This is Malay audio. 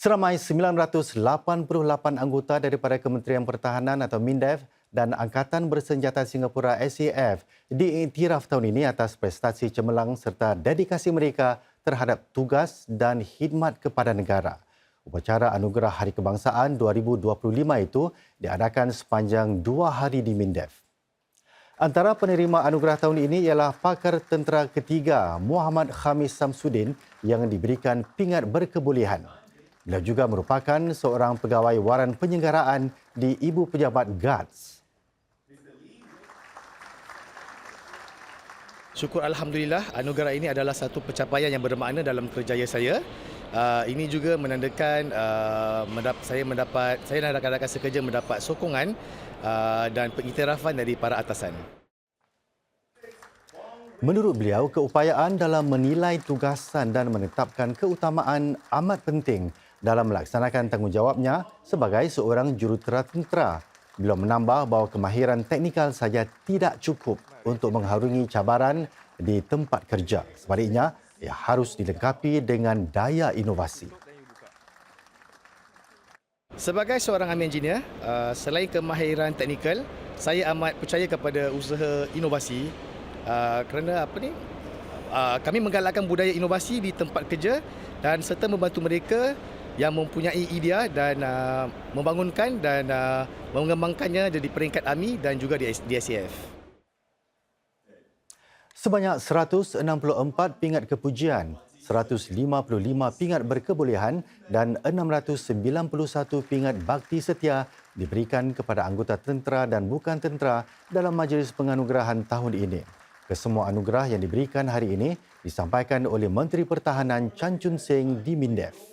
Seramai 988 anggota daripada Kementerian Pertahanan atau MINDEF dan Angkatan Bersenjata Singapura SAF diiktiraf tahun ini atas prestasi cemerlang serta dedikasi mereka terhadap tugas dan khidmat kepada negara. Upacara Anugerah Hari Kebangsaan 2025 itu diadakan sepanjang dua hari di MINDEF. Antara penerima anugerah tahun ini ialah pakar tentera ketiga Muhammad Khamis Samsudin yang diberikan pingat berkebolehan. Beliau juga merupakan seorang pegawai waran penyenggaraan di Ibu Pejabat GUARDS. Syukur Alhamdulillah, anugerah ini adalah satu pencapaian yang bermakna dalam kerjaya saya. Uh, ini juga menandakan uh, mendap- saya mendapat saya dan rakan-rakan sekerja mendapat sokongan uh, dan pengiktirafan dari para atasan. Menurut beliau, keupayaan dalam menilai tugasan dan menetapkan keutamaan amat penting dalam melaksanakan tanggungjawabnya sebagai seorang jurutera tentera. Beliau menambah bahawa kemahiran teknikal saja tidak cukup untuk mengharungi cabaran di tempat kerja. Sebaliknya, ia harus dilengkapi dengan daya inovasi. Sebagai seorang army engineer, uh, selain kemahiran teknikal, saya amat percaya kepada usaha inovasi uh, kerana apa ni? Uh, kami menggalakkan budaya inovasi di tempat kerja dan serta membantu mereka yang mempunyai idea dan uh, membangunkan dan uh, mengembangkannya di peringkat AMI dan juga di, SAF. Sebanyak 164 pingat kepujian, 155 pingat berkebolehan dan 691 pingat bakti setia diberikan kepada anggota tentera dan bukan tentera dalam majlis penganugerahan tahun ini. Kesemua anugerah yang diberikan hari ini disampaikan oleh Menteri Pertahanan Chan Chun Sing di MINDEF.